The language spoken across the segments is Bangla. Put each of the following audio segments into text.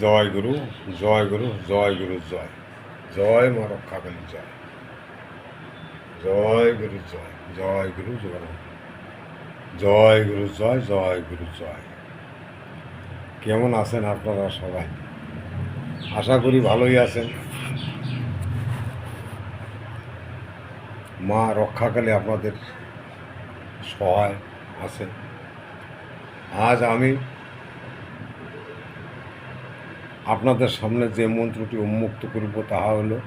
জয় গুরু জয় গুরু জয় গুরু, জয়। জয় মা রক্ষাকালী জয়। জয় গুরু, জয়। জয় গুরু, জয় জয় গুরু, জয় জয় গুরু, জয়। কেমন আছেন আপনারা সবাই? আশা করি ভালোই আছেন। মা রক্ষাকালী আপনাদের সহায় আছে। আজ আমি আপনাদের সামনে যে মন্ত্রটি উন্মুক্ত করব তাহা হলো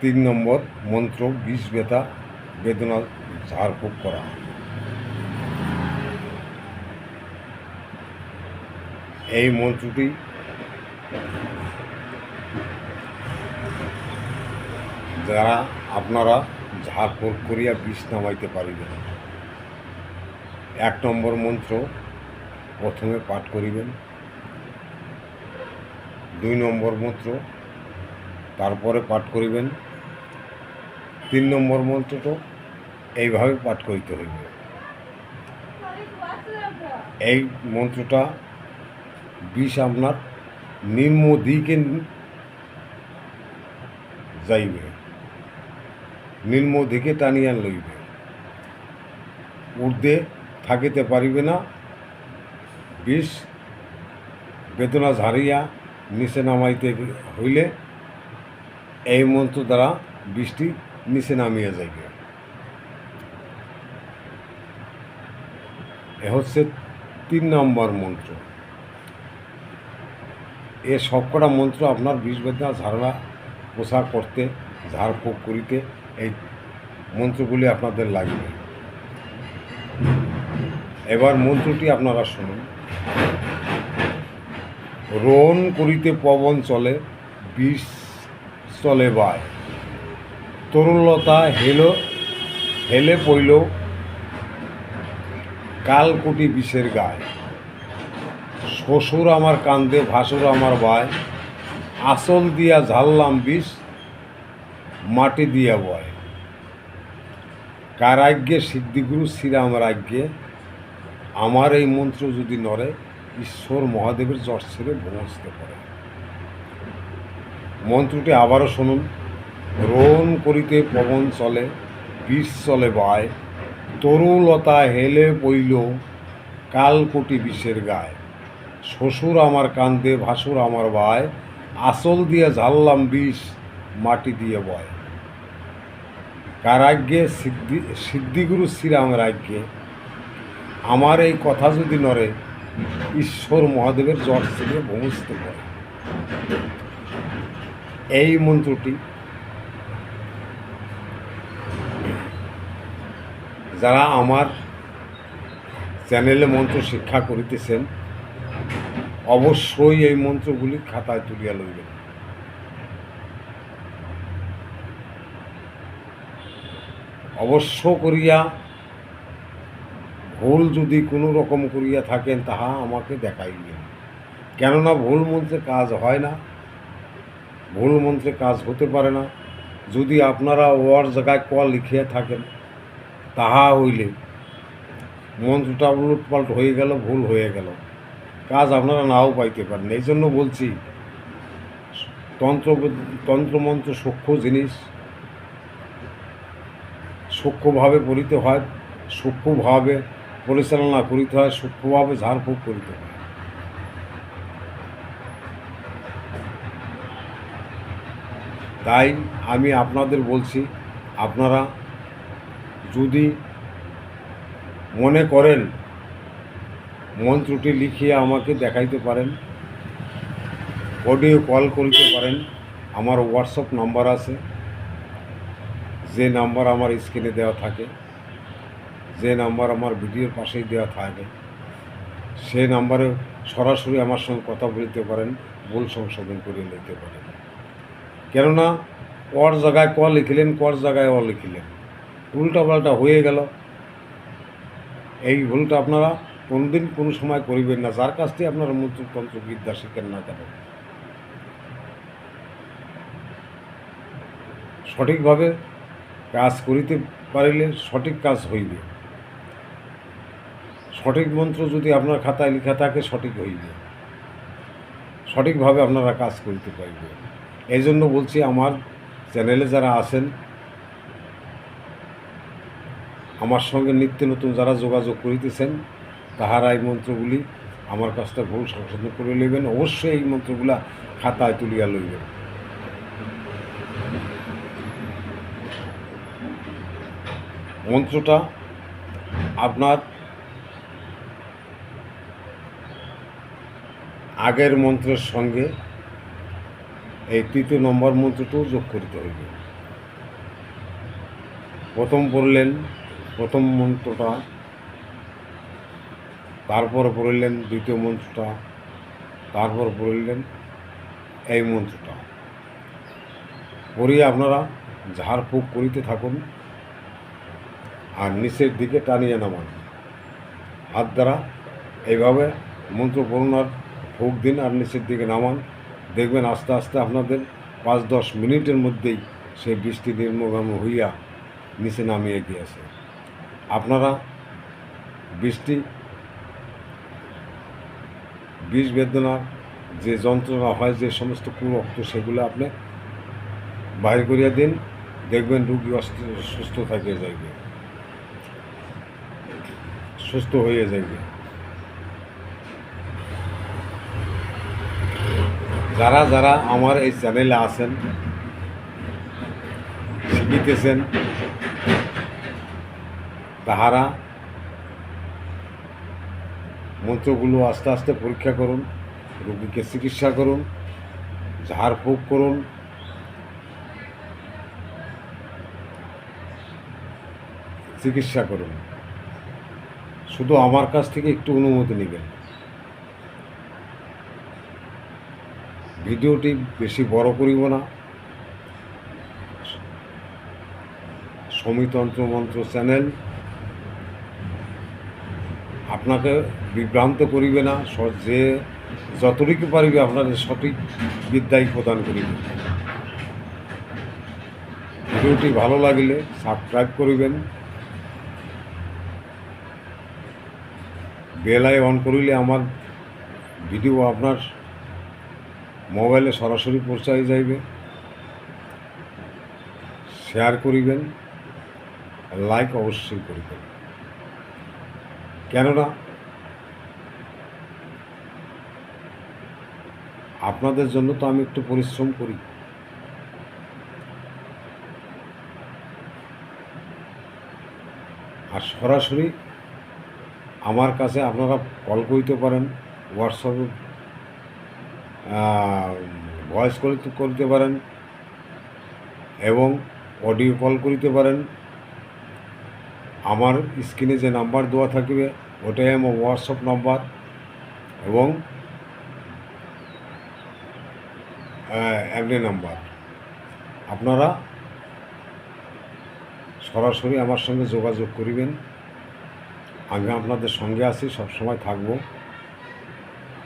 তিন নম্বর মন্ত্র বিষ বেতা বেদনা ঝাড়ফুঁক করা। এই মন্ত্রটি যারা আপনারা ঝাড়ফুঁক করিয়া বিষ নামাইতে পারিবেন। এক নম্বর মন্ত্র প্রথমে পাঠ করিবেন। দুই নম্বর মন্ত্র, তারপরে পাঠ করিবেন। তিন নম্বর মন্ত্রটা, এইভাবে পাঠ করিতে হইবে। এই মন্ত্রটা বিষ আপনার নিম্ন দিকে যাইবে, নিম্ন দিকে টানিয়া লইবে। ঊর্ধ্বে থাকিতে পারিবে না, বিষ বেদনা ঝাড়িয়া নিচে নামাইতে হইলে এই মন্ত্র দ্বারা বৃষ্টি নিচে নামিয়ে যাইবে। এ হচ্ছে তিন নম্বর মন্ত্র। এ সবকটা মন্ত্র আপনার বিষ বেদনা ঝাড়া পোষা করতে ঝাড়ফুঁক করিতে এই মন্ত্রগুলি আপনাদের লাগবে। এবার মন্ত্রটি আপনারা শুনুন। রোন করিতে পবন চলে, বিষ চলে বায়। তরুণলতা হেলো, হেলে পইল কালকুটি বিষের গায়। শ্বশুর আমার কান্দে, ভাসুর আমার বায়। আসল দিয়া ঝাললাম বিষ, মাটি দিয়া বয়। কারাজ্ঞে সিদ্ধিগুরু, শ্রীরাম রাজ্ঞে, আমার এই মন্ত্র যদি নড়ে ঈশ্বর মহাদেবের জ্বর ছেড়ে ভমসতে পারে। মন্ত্রটি আবারও শুনুন। রোন করিতে পবন চলে বিষ চলে বায়, তরুলতা হেলে পইল কালকোটি বিষের গায়। শ্বশুর আমার কান্দে, ভাসুর আমার বায় আসল দিয়ে ঝাললাম বিষ, মাটি দিয়ে বয়। কারাজ্ঞে, সিদ্ধি, সিদ্ধিগুরু শ্রীরাম রাজ্ঞে, আমার এই কথা যদি নড়ে ঈশ্বর মহাদেবের জ্বর থেকে ভূমিষ্ঠ করে। এই মন্ত্রটি যারা আমার চ্যানেলে মন্ত্র শিক্ষা করিতেছেন, অবশ্যই এই মন্ত্রগুলি খাতায় তুলিয়া লইবেন। অবশ্য করিয়া ভুল যদি কোনো রকম করিয়া থাকেন, তাহা আমাকে দেখাইবেন। কেননা ভুল মন্ত্রে কাজ হয় না, ভুল মন্ত্রে কাজ হতে পারে না। যদি আপনারা ওয়ার জায়গায় ক লিখিয়া থাকেন, তাহা হইলে মন্ত্রটা উলটপাল্ট হয়ে গেল, ভুল হয়ে গেল। কাজ আপনারা নাও পাইতে পারেন। এই জন্য বলছি, তন্ত্র তন্ত্রমন্ত্র সূক্ষ্ম জিনিস, সূক্ষ্মভাবে পড়িতে হয়। সূক্ষ্মভাবে পরিচালনা করিতে হয় সূক্ষ্মভাবে ঝাড়ফুঁক করিতে হয়। তাই আমি আপনাদের বলছি, আপনারা যদি মনে করেন মন্ত্রটি লিখিয়ে আমাকে দেখাইতে পারেন, অডিও কল করিতে পারেন, আমার হোয়াটসঅ্যাপ নাম্বার আছে, যে নাম্বার আমার স্ক্রিনে দেওয়া থাকে। যে নাম্বার আমার ভিডিওর পাশেই দেওয়া থাকে, সে নাম্বারে সরাসরি আমার সঙ্গে কথা বলতে পারেন, ভুল সংশোধন করে নিতে পারেন। কেননা কর জায়গায় ক লিখিলেন, কর জায়গায় অ লিখিলেন। উল্টাপাল্টা হয়ে গেল। এই ভুলটা আপনারা কোনোদিন কোনো সময় করিবেন না, যার কাছ থেকে আপনারা মন্ত্রতন্ত্র বিদ্যা শিখেন না কেন। সঠিকভাবে কাজ করিতে পারিলে সঠিক কাজ হইবে। সঠিক মন্ত্র যদি আপনার খাতায় লেখা থাকে, সঠিক হইবে। সঠিকভাবে আপনারা কাজ করতে পারবে। এই জন্য বলছি, আমার চ্যানেলে যারা আছেন, আমার সঙ্গে নিত্য নতুন যারা যোগাযোগ করিতেছেন, তাহারা এই মন্ত্রগুলি আমার কাছটা ভুল সংশোধন করে লইবেন। অবশ্যই এই মন্ত্রগুলা খাতায় তুলিয়া লইবেন। মন্ত্রটা আপনার আগের মন্ত্রের সঙ্গে এই তৃতীয় নম্বর মন্ত্রটাও যোগ করতে হইবে। প্রথম পড়লেন প্রথম মন্ত্রটা, তারপর পড়লেন দ্বিতীয় মন্ত্রটা, তারপর পড়লেন এই মন্ত্রটা। পড়িয়ে আপনারা ঝাড়ফুঁক করিতে থাকুন, আর নিচের দিকে টানিয়ে নামান। হাত দ্বারা এইভাবে মন্ত্র পড়ুন আর ফুঁক দিন আর নিচের দিকে নামান। দেখবেন আস্তে আস্তে আপনাদের পাঁচ দশ মিনিটের মধ্যেই সেই বৃষ্টি নির্মগাম হইয়া নিচে নামিয়ে গিয়েছে। আপনারা বৃষ্টি, বিষ বেদনার যে যন্ত্রণা হয়, যে সমস্ত কুরক্ত, সেগুলো আপনি বাইর করিয়া দিন। দেখবেন রুগী সুস্থ থাকিয়ে যাইবে। সুস্থ হয়ে যাইবে। যারা যারা আমার এই চ্যানেলে আছেন, শিখিতেছেন, তাহারা মন্ত্রগুলো আস্তে আস্তে পরীক্ষা করুন, রোগীকে চিকিৎসা করুন ঝাড়ফুঁক করুন, চিকিৎসা করুন। শুধু আমার কাছ থেকে একটু অনুমতি নেবেন। ভিডিওটি বেশি বড় করিব না। সমিতন্ত্র মন্ত্র চ্যানেল আপনাকে বিভ্রান্ত করিবে না যে যতটুকু পারিবে আপনাদের সঠিক বিদ্যাই প্রদান করিবে। ভিডিওটি ভালো লাগলে সাবস্ক্রাইব করিবেন। বেলায় অন করিলে আমার ভিডিও আপনার মোবাইলে সরাসরি পৌঁছাই যাইবে শেয়ার করিবেন লাইক অবশ্যই করিবেন। কেননা, আপনাদের জন্য তো আমি একটু পরিশ্রম করি। আর সরাসরি আমার কাছে আপনারা কল করতে পারেন হোয়াটসঅ্যাপে ভয়েস কল করতে পারেন এবং অডিও কল করিতে পারেন। আমার স্ক্রিনে যে নাম্বার দেওয়া থাকবে, ওটাই আমার হোয়াটসঅ্যাপ নাম্বার এবং এমনি নাম্বার আপনারা সরাসরি আমার সঙ্গে যোগাযোগ করিবেন। আমি আপনাদের সঙ্গে আছি, সবসময় থাকব।